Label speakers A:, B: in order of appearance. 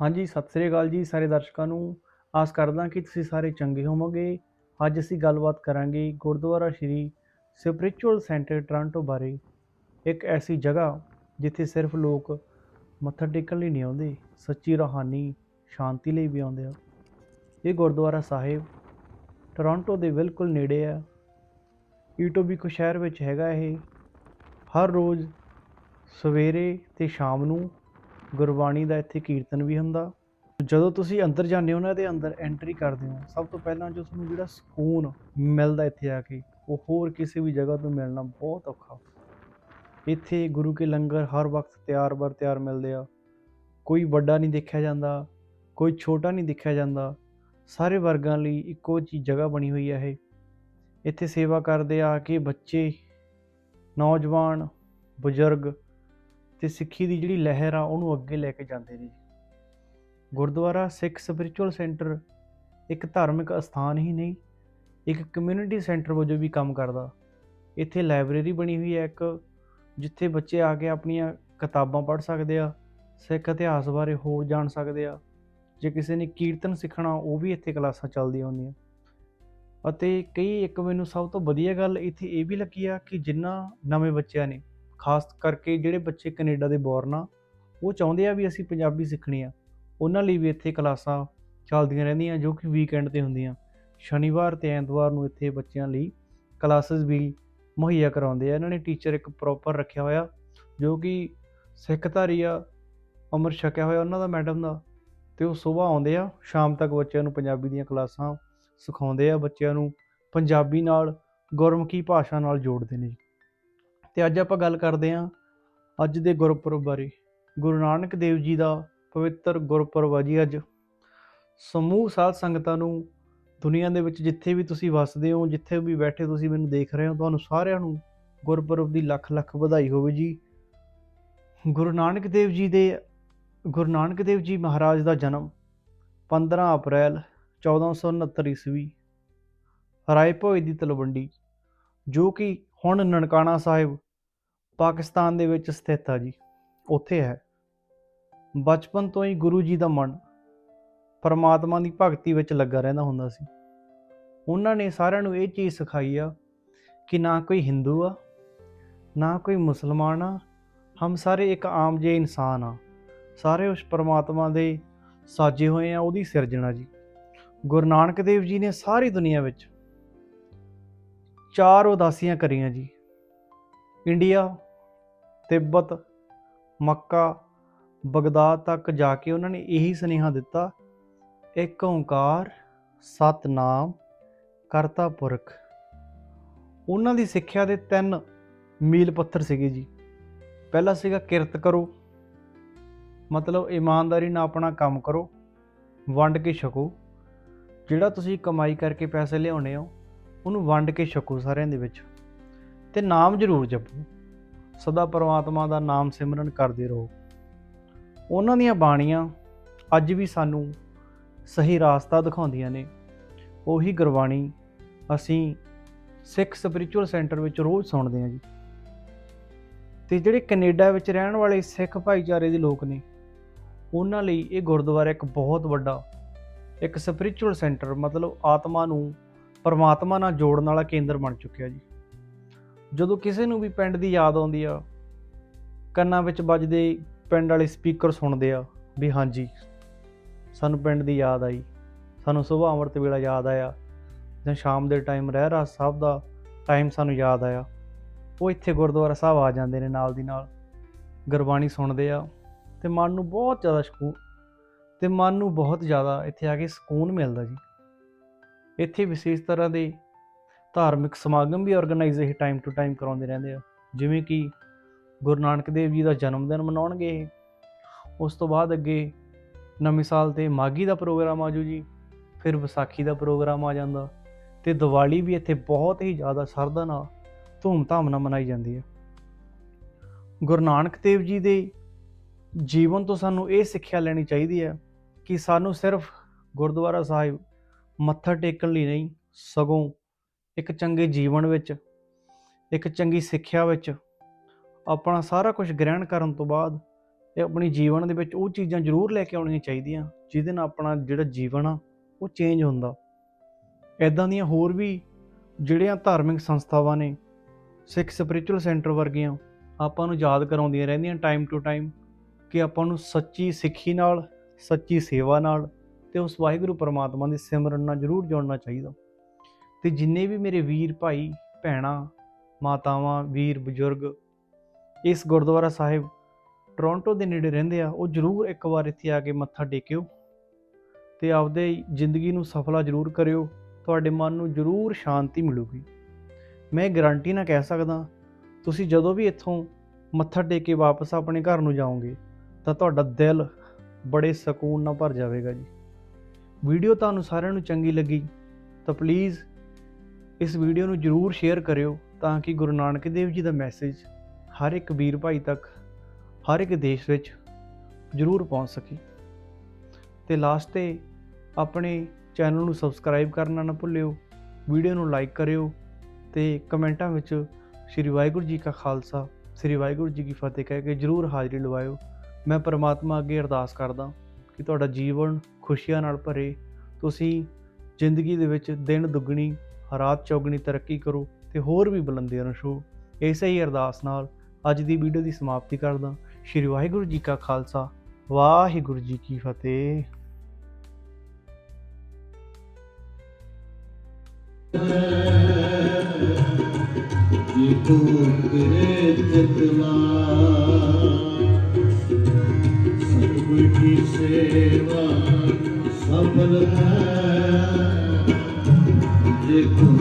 A: ਹਾਂਜੀ, ਸਤਿ ਸ੍ਰੀ ਅਕਾਲ ਜੀ ਸਾਰੇ ਦਰਸ਼ਕਾਂ ਨੂੰ। ਆਸ ਕਰਦਾ ਕਿ ਤੁਸੀਂ ਸਾਰੇ ਚੰਗੇ ਹੋਵੋਗੇ। ਅੱਜ ਅਸੀਂ ਗੱਲਬਾਤ ਕਰਾਂਗੇ Gurdwara Shri spiritual centre Toronto ਬਾਰੇ। ਇੱਕ ਐਸੀ ਜਗ੍ਹਾ ਜਿੱਥੇ ਸਿਰਫ ਲੋਕ ਮੱਥਾ ਟੇਕਣ ਲਈ ਨਹੀਂ ਆਉਂਦੇ, ਸੱਚੀ ਰੂਹਾਨੀ ਸ਼ਾਂਤੀ ਲਈ ਵੀ ਆਉਂਦੇ ਆ। ਇਹ ਗੁਰਦੁਆਰਾ ਸਾਹਿਬ ਟੋਰਾਂਟੋ ਦੇ ਬਿਲਕੁਲ ਨੇੜੇ ਆ। ਈਟੋਬੀਕੋ ਸ਼ਹਿਰ ਵਿੱਚ ਹੈਗਾ ਇਹ। ਹਰ ਰੋਜ਼ ਸਵੇਰੇ ਤੇ ਸ਼ਾਮ ਨੂੰ ਗੁਰਬਾਣੀ ਦਾ ਇੱਥੇ ਕੀਰਤਨ ਵੀ ਹੁੰਦਾ। ਜਦੋਂ ਤੁਸੀਂ ਅੰਦਰ ਜਾਂਦੇ ਹੋ ਨਾ ਇਹਦੇ ਅੰਦਰ ਐਂਟਰੀ ਕਰਦੇ ਹੋ, ਸਭ ਤੋਂ ਪਹਿਲਾਂ ਜੋ ਤੁਹਾਨੂੰ ਜਿਹੜਾ ਸਕੂਨ ਮਿਲਦਾ ਇੱਥੇ ਆ ਕੇ, ਉਹ ਹੋਰ ਕਿਸੇ ਵੀ ਜਗ੍ਹਾ ਤੋਂ ਮਿਲਣਾ ਬਹੁਤ ਔਖਾ। ਇੱਥੇ ਗੁਰੂ ਕੇ ਲੰਗਰ ਹਰ ਵਕਤ ਤਿਆਰ ਬਰ ਤਿਆਰ ਮਿਲਦੇ ਆ। ਕੋਈ ਵੱਡਾ ਨਹੀਂ ਦੇਖਿਆ ਜਾਂਦਾ, ਕੋਈ ਛੋਟਾ ਨਹੀਂ ਦੇਖਿਆ ਜਾਂਦਾ। ਸਾਰੇ ਵਰਗਾਂ ਲਈ ਇੱਕੋ ਜੀ ਜਗ੍ਹਾ ਬਣੀ ਹੋਈ ਹੈ ਇਹ। ਇੱਥੇ ਸੇਵਾ ਕਰਦੇ ਆ ਕੇ ਬੱਚੇ, ਨੌਜਵਾਨ, ਬਜ਼ੁਰਗ ਤੇ ਸਿੱਖੀ ਦੀ ਜਿਹੜੀ ਲਹਿਰ ਆ ਉਹਨੂੰ ਅੱਗੇ ਲੈ ਕੇ ਜਾਂਦੇ ਨੇ ਗੁਰਦੁਆਰਾ ਸਿੱਖ ਸਪਿਰਚੁਅਲ ਸੈਂਟਰ ਇੱਕ ਧਾਰਮਿਕ ਅਸਥਾਨ ਹੀ ਨਹੀਂ, ਇੱਕ ਕਮਿਊਨਿਟੀ ਸੈਂਟਰ ਵਜੋਂ ਵੀ ਕੰਮ ਕਰਦਾ। ਇੱਥੇ ਲਾਇਬ੍ਰੇਰੀ ਬਣੀ ਹੋਈ ਹੈ ਇੱਕ, ਜਿੱਥੇ ਬੱਚੇ ਆ ਕੇ ਆਪਣੀਆਂ ਕਿਤਾਬਾਂ ਪੜ੍ਹ ਸਕਦੇ ਆ, ਸਿੱਖ ਇਤਿਹਾਸ ਬਾਰੇ ਹੋਰ ਜਾਣ ਸਕਦੇ ਆ। ਜੇ ਕਿਸੇ ਨੇ ਕੀਰਤਨ ਸਿੱਖਣਾ, ਉਹ ਵੀ ਇੱਥੇ ਕਲਾਸਾਂ ਚੱਲਦੀਆਂ ਹੁੰਦੀਆਂ। ਅਤੇ ਕਈ ਇੱਕ ਮੈਨੂੰ ਸਭ ਤੋਂ ਵਧੀਆ ਗੱਲ ਇੱਥੇ ਇਹ ਵੀ ਲੱਗੀ ਆ ਕਿ ਜਿੰਨਾ ਨਵੇਂ ਬੱਚਿਆਂ ਨੇ ਖਾਸ ਕਰਕੇ ਜਿਹੜੇ ਬੱਚੇ ਕੈਨੇਡਾ ਦੇ ਬੋਰਨ ਆ, ਉਹ ਚਾਹੁੰਦੇ ਆ ਵੀ ਅਸੀਂ ਪੰਜਾਬੀ ਸਿੱਖਣੀ ਆ। ਉਹਨਾਂ ਲਈ ਵੀ ਇੱਥੇ ਕਲਾਸਾਂ ਚੱਲਦੀਆਂ ਰਹਿੰਦੀਆਂ ਜੋ ਕਿ ਵੀਕਐਂਡ ਤੇ ਹੁੰਦੀਆਂ। ਸ਼ਨੀਵਾਰ ਤੇ ਐਤਵਾਰ ਨੂੰ ਇੱਥੇ ਬੱਚਿਆਂ ਲਈ ਕਲਾਸਿਸ ਵੀ ਮੁਹੱਈਆ ਕਰਾਉਂਦੇ ਆ। ਇਹਨਾਂ ਨੇ ਟੀਚਰ ਇੱਕ ਪ੍ਰੋਪਰ ਰੱਖਿਆ ਹੋਇਆ, ਜੋ ਕਿ ਸਿੱਖ ਧਾਰੀ ਆ ਅੰਮ੍ਰਿਤ ਛਕਿਆ ਹੋਇਆ ਉਹਨਾਂ ਦਾ ਮੈਡਮ ਦਾ। ਤੇ ਉਹ ਸਵੇਰ ਆਉਂਦੇ ਆ, ਸ਼ਾਮ ਤੱਕ ਬੱਚਿਆਂ ਨੂੰ ਪੰਜਾਬੀ ਦੀਆਂ ਕਲਾਸਾਂ ਸਿਖਾਉਂਦੇ ਆ। ਬੱਚਿਆਂ ਨੂੰ ਪੰਜਾਬੀ ਨਾਲ ਗੁਰਮੁਖੀ ਭਾਸ਼ਾ ਨਾਲ ਜੋੜਦੇ ਨੇ ਤੇ ਅੱਜ ਆਪਾਂ ਗੱਲ ਕਰਦੇ ਹਾਂ ਅੱਜ ਦੇ ਗੁਰਪੁਰਬ ਬਾਰੇ। ਗੁਰੂ ਨਾਨਕ ਦੇਵ ਜੀ ਦਾ ਪਵਿੱਤਰ ਗੁਰਪੁਰਬ ਆ ਜੀ ਅੱਜ। ਸਮੂਹ ਸਾਧ ਸੰਗਤਾਂ ਨੂੰ ਦੁਨੀਆ ਦੇ ਵਿੱਚ ਜਿੱਥੇ ਵੀ ਤੁਸੀਂ ਵੱਸਦੇ ਹੋ, ਜਿੱਥੇ ਵੀ ਬੈਠੇ ਤੁਸੀਂ ਮੈਨੂੰ ਦੇਖ ਰਹੇ ਹੋ, ਤੁਹਾਨੂੰ ਸਾਰਿਆਂ ਨੂੰ ਗੁਰਪੁਰਬ ਦੀ ਲੱਖ ਲੱਖ ਵਧਾਈ ਹੋਵੇ ਜੀ। ਗੁਰੂ ਨਾਨਕ ਦੇਵ ਜੀ ਦੇ, ਗੁਰੂ ਨਾਨਕ ਦੇਵ ਜੀ ਮਹਾਰਾਜ ਦਾ ਜਨਮ 15 ਅਪ੍ਰੈਲ 1469 ਈਸਵੀ ਰਾਏ ਭੋਏ ਦੀ ਤਲਵੰਡੀ, ਜੋ ਕਿ ਹੁਣ ਨਨਕਾਣਾ ਸਾਹਿਬ ਪਾਕਿਸਤਾਨ ਦੇ ਵਿੱਚ ਸਥਿਤ ਆ ਜੀ। ਉੱਥੇ ਹੈ। ਬਚਪਨ ਤੋਂ ਹੀ ਗੁਰੂ ਜੀ ਦਾ ਮਨ ਪਰਮਾਤਮਾ ਦੀ ਭਗਤੀ ਵਿੱਚ ਲੱਗਾ ਰਹਿੰਦਾ ਹੁੰਦਾ ਸੀ। ਉਹਨਾਂ ਨੇ ਸਾਰਿਆਂ ਨੂੰ ਇਹ ਚੀਜ਼ ਸਿਖਾਈ ਆ ਕਿ ਨਾ ਕੋਈ ਹਿੰਦੂ ਆ, ਨਾ ਕੋਈ ਮੁਸਲਮਾਨ ਆ, ਹਮ ਸਾਰੇ ਇੱਕ ਆਮ ਜਿਹੇ ਇਨਸਾਨ ਆ। ਸਾਰੇ ਉਸ ਪਰਮਾਤਮਾ ਦੇ ਸਾਜੇ ਹੋਏ ਆ, ਉਹਦੀ ਸਿਰਜਣਾ ਜੀ। ਗੁਰੂ ਨਾਨਕ ਦੇਵ ਜੀ ਨੇ ਸਾਰੀ ਦੁਨੀਆ ਵਿੱਚ ਚਾਰ ਉਦਾਸੀਆਂ ਕਰੀਆਂ ਜੀ। ਇੰਡੀਆ, ਤਿੱਬਤ, ਮੱਕਾ, ਬਗਦਾਦ ਤੱਕ ਜਾ ਕੇ ਉਹਨਾਂ ਨੇ ਇਹੀ ਸੁਨੇਹਾ ਦਿੱਤਾ, ਇੱਕ ਓੰਕਾਰ, ਸਤਨਾਮ, ਕਰਤਾ ਪੁਰਖ। ਉਹਨਾਂ ਦੀ ਸਿੱਖਿਆ ਦੇ ਤਿੰਨ ਮੀਲ ਪੱਥਰ ਸੀਗੇ ਜੀ। ਪਹਿਲਾ ਸੀਗਾ ਕਿਰਤ ਕਰੋ। ਮਤਲਬ ਇਮਾਨਦਾਰੀ ਨਾਲ ਆਪਣਾ ਕੰਮ ਕਰੋ, ਵੰਡ ਕੇ ਛਕੋ। ਜਿਹੜਾ ਤੁਸੀਂ ਕਮਾਈ ਕਰਕੇ ਪੈਸੇ ਲਿਆਉਣੇ ਹੋ, ਉਹਨੂੰ ਵੰਡ ਕੇ ਛਕੋ ਸਾਰਿਆਂ ਦੇ ਵਿੱਚ। ਤੇ ਨਾਮ ਜ਼ਰੂਰ ਜਪੋ। ਸਦਾ ਪਰਮਾਤਮਾ ਦਾ ਨਾਮ ਸਿਮਰਨ ਕਰਦੇ ਰਹੋ। ਉਹਨਾਂ ਦੀਆਂ ਬਾਣੀਆਂ ਅੱਜ ਵੀ ਸਾਨੂੰ ਸਹੀ ਰਾਸਤਾ ਦਿਖਾਉਂਦੀਆਂ ਨੇ। ਉਹੀ ਗੁਰਬਾਣੀ ਅਸੀਂ ਸਿੱਖ ਸਪਿਰਚੁਅਲ ਸੈਂਟਰ ਵਿੱਚ ਰੋਜ਼ ਸੁਣਦੇ ਹਾਂ ਜੀ। ਤੇ ਜਿਹੜੇ ਕੈਨੇਡਾ ਵਿੱਚ ਰਹਿਣ ਵਾਲੇ ਸਿੱਖ ਭਾਈਚਾਰੇ ਦੇ ਲੋਕ ਨੇ, ਉਹਨਾਂ ਲਈ ਇਹ ਗੁਰਦੁਆਰਾ ਇੱਕ ਬਹੁਤ ਵੱਡਾ ਇੱਕ ਸਪਿਰਚੁਅਲ ਸੈਂਟਰ ਮਤਲਬ ਆਤਮਾ ਨੂੰ ਪਰਮਾਤਮਾ ਨਾਲ ਜੋੜਨ ਵਾਲਾ ਕੇਂਦਰ ਬਣ ਚੁੱਕਿਆ ਜੀ। ਜਦੋਂ ਕਿਸੇ ਨੂੰ ਵੀ ਪਿੰਡ ਦੀ ਯਾਦ ਆਉਂਦੀ ਆ, ਕੰਨਾਂ ਵਿੱਚ ਵੱਜਦੇ ਪਿੰਡ ਵਾਲੇ ਸਪੀਕਰ ਸੁਣਦੇ ਆ ਵੀ ਹਾਂਜੀ, ਸਾਨੂੰ ਪਿੰਡ ਦੀ ਯਾਦ ਆਈ, ਸਾਨੂੰ ਸਵੇਰ ਅੰਮ੍ਰਿਤ ਵੇਲਾ ਯਾਦ ਆਇਆ, ਜਾਂ ਸ਼ਾਮ ਦੇ ਟਾਈਮ ਰਹਿ ਰਾ ਸਾਹਿਬ ਦਾ ਟਾਈਮ ਸਾਨੂੰ ਯਾਦ ਆਇਆ, ਉਹ ਇੱਥੇ ਗੁਰਦੁਆਰਾ ਸਾਹਿਬ ਆ ਜਾਂਦੇ ਨੇ ਨਾਲ ਦੀ ਨਾਲ, ਗੁਰਬਾਣੀ ਸੁਣਦੇ ਆ, ਤੇ ਮਨ ਨੂੰ ਬਹੁਤ ਜ਼ਿਆਦਾ ਸਕੂਨ ਤੇ ਮਨ ਨੂੰ ਬਹੁਤ ਜ਼ਿਆਦਾ ਇੱਥੇ ਆ ਕੇ ਸਕੂਨ ਮਿਲਦਾ ਜੀ। ਇੱਥੇ ਵਿਸ਼ੇਸ਼ ਤਰ੍ਹਾਂ ਦੇ ਧਾਰਮਿਕ ਸਮਾਗਮ ਵੀ ਆਰਗੇਨਾਈਜ਼ ਇਹ ਟਾਈਮ ਟੂ ਟਾਈਮ ਕਰਾਉਂਦੇ ਰਹਿੰਦੇ ਆ। ਜਿਵੇਂ ਕਿ ਗੁਰੂ ਨਾਨਕ ਦੇਵ ਜੀ ਦਾ ਜਨਮ ਦਿਨ ਮਨਾਉਣਗੇ ਇਹ। ਉਸ ਤੋਂ ਬਾਅਦ ਅੱਗੇ ਨਵੇਂ ਸਾਲ ਤੇ ਮਾਗੀ ਦਾ ਪ੍ਰੋਗਰਾਮ ਆਜੂ ਜੀ। ਫਿਰ ਵਿਸਾਖੀ ਦਾ ਪ੍ਰੋਗਰਾਮ ਆ ਜਾਂਦਾ ਤੇ ਦੀਵਾਲੀ ਵੀ ਇੱਥੇ ਬਹੁਤ ਹੀ ਜ਼ਿਆਦਾ ਸਰਦਾ ਨਾਲ ਧੂਮ-ਧਾਮ ਨਾਲ ਮਨਾਈ ਜਾਂਦੀ ਹੈ ਗੁਰੂ ਨਾਨਕ ਦੇਵ ਜੀ ਦੇ ਜੀਵਨ ਤੋਂ ਸਾਨੂੰ ਇਹ ਸਿੱਖਿਆ ਲੈਣੀ ਚਾਹੀਦੀ ਹੈ ਕਿ ਸਾਨੂੰ ਸਿਰਫ ਗੁਰਦੁਆਰਾ ਸਾਹਿਬ ਮੱਥਾ ਟੇਕਣ ਲਈ ਨਹੀਂ, ਸਗੋਂ ਇੱਕ ਚੰਗੇ ਜੀਵਨ ਵਿੱਚ, ਇੱਕ ਚੰਗੀ ਸਿੱਖਿਆ ਵਿੱਚ, ਆਪਣਾ ਸਾਰਾ ਕੁਝ ਗ੍ਰਹਿਣ ਕਰਨ ਤੋਂ ਬਾਅਦ ਤੇ ਆਪਣੀ ਜੀਵਨ ਦੇ ਵਿੱਚ ਉਹ ਚੀਜ਼ਾਂ ਜ਼ਰੂਰ ਲੈ ਕੇ ਆਉਣੀਆਂ ਚਾਹੀਦੀਆਂ, ਜਿਹਦੇ ਨਾਲ ਆਪਣਾ ਜਿਹੜਾ ਜੀਵਨ ਆ, ਉਹ ਚੇਂਜ ਹੁੰਦਾ। ਇਦਾਂ ਦੀਆਂ ਹੋਰ ਵੀ ਜਿਹੜੀਆਂ ਧਾਰਮਿਕ ਸੰਸਥਾਵਾਂ ਨੇ, ਸਿੱਖ ਸਪਿਰਚੁਅਲ ਸੈਂਟਰ ਵਰਗੀਆਂ, ਆਪਾਂ ਨੂੰ ਯਾਦ ਕਰਾਉਂਦੀਆਂ ਰਹਿੰਦੀਆਂ ਟਾਈਮ ਟੂ ਟਾਈਮ ਕਿ ਆਪਾਂ ਨੂੰ ਸੱਚੀ ਸਿੱਖੀ ਨਾਲ, ਸੱਚੀ ਸੇਵਾ ਨਾਲ ਤੇ ਉਸ ਵਾਹਿਗੁਰੂ ਪਰਮਾਤਮਾ ਦੇ ਸਿਮਰਨ ਨਾਲ ਜ਼ਰੂਰ ਜੁੜਨਾ ਚਾਹੀਦਾ। ਤੇ ਜਿੰਨੇ ਵੀ ਮੇਰੇ ਵੀਰ ਭਾਈ, ਭੈਣਾਂ, ਮਾਤਾਵਾਂ, ਵੀਰ, ਬਜ਼ੁਰਗ ਇਸ ਗੁਰਦੁਆਰਾ ਸਾਹਿਬ ਟੋਰਾਂਟੋ ਦੇ ਨੇੜੇ ਰਹਿੰਦੇ ਆ, ਉਹ ਜ਼ਰੂਰ ਇੱਕ ਵਾਰ ਇੱਥੇ ਆ ਕੇ ਮੱਥਾ ਟੇਕਿਓ ਤੇ ਆਪਦੇ ਜ਼ਿੰਦਗੀ ਨੂੰ ਸਫਲਾ ਜ਼ਰੂਰ ਕਰਿਓ, ਤੁਹਾਡੇ ਮਨ ਨੂੰ ਜ਼ਰੂਰ ਸ਼ਾਂਤੀ ਮਿਲੂਗੀ। ਮੈਂ ਗਾਰੰਟੀ ਨਾਲ ਕਹਿ ਸਕਦਾ, ਤੁਸੀਂ ਜਦੋਂ ਵੀ ਇੱਥੋਂ ਮੱਥਾ ਟੇਕ ਕੇ ਵਾਪਸ ਆਪਣੇ ਘਰ ਨੂੰ ਜਾਓਗੇ, ਤਾਂ ਤੁਹਾਡਾ ਦਿਲ ਬੜੇ ਸਕੂਨ ਨਾਲ ਭਰ ਜਾਵੇਗਾ ਜੀ। ਵੀਡੀਓ ਤੁਹਾਨੂੰ ਸਾਰਿਆਂ ਨੂੰ ਚੰਗੀ ਲੱਗੀ, ਤਾਂ ਪਲੀਜ਼ ਇਸ ਵੀਡੀਓ ਨੂੰ ਜਰੂਰ ਸ਼ੇਅਰ ਕਰਿਓ ਤਾਂ ਕਿ ਗੁਰੂ ਨਾਨਕ ਦੇਵ ਜੀ ਦਾ ਮੈਸੇਜ ਹਰ ਇੱਕ ਵੀਰ ਭਾਈ ਤੱਕ, ਹਰ ਇੱਕ ਦੇਸ਼ ਵਿੱਚ ਜਰੂਰ ਪਹੁੰਚ ਸਕੇ। ਤੇ ਲਾਸਟ ਤੇ ਆਪਣੇ ਚੈਨਲ ਨੂੰ ਸਬਸਕ੍ਰਾਈਬ ਕਰਨਾ ਨਾ ਭੁੱਲਿਓ ਵੀਡੀਓ ਨੂੰ ਲਾਈਕ ਕਰਿਓ ਤੇ ਕਮੈਂਟਾਂ ਵਿੱਚ ਸ੍ਰੀ ਵਾਹਿਗੁਰੂ ਜੀ ਕਾ ਖਾਲਸਾ, ਸ੍ਰੀ ਵਾਹਿਗੁਰੂ ਜੀ ਕੀ ਫਤਿਹ ਕਹਿ ਕੇ ਜਰੂਰ ਹਾਜ਼ਰੀ ਲਵਾਇਓ। ਮੈਂ ਪਰਮਾਤਮਾ ਅੱਗੇ ਅਰਦਾਸ ਕਰਦਾ ਕਿ ਤੁਹਾਡਾ ਜੀਵਨ ਖੁਸ਼ੀਆਂ ਨਾਲ ਭਰੇ। ਤੁਸੀਂ ਜ਼ਿੰਦਗੀ ਦੇ ਵਿੱਚ ਦਿਨ ਦੁੱਗਣੀ ਰਾਤ ਚੌਗਣੀ ਤਰੱਕੀ ਕਰੋ ਤੇ ਹੋਰ ਵੀ ਬੁਲੰਦੀਆਂ ਨੂੰ ਛੂਹੋ। ਇਸੇ ਹੀ ਅਰਦਾਸ ਨਾਲ ਅੱਜ ਦੀ ਵੀਡੀਓ ਦੀ ਸਮਾਪਤੀ ਕਰਦਾ ਸ਼੍ਰੀ ਵਾਹਿਗੁਰੂ ਜੀ ਕਾ ਖਾਲਸਾ, ਵਾਹਿਗੁਰੂ ਜੀ ਕੀ ਫਤਿਹ।
B: ਜੀ ਤੂੰ ਕਰੇ ਚਿਤਵਾ ਜੇ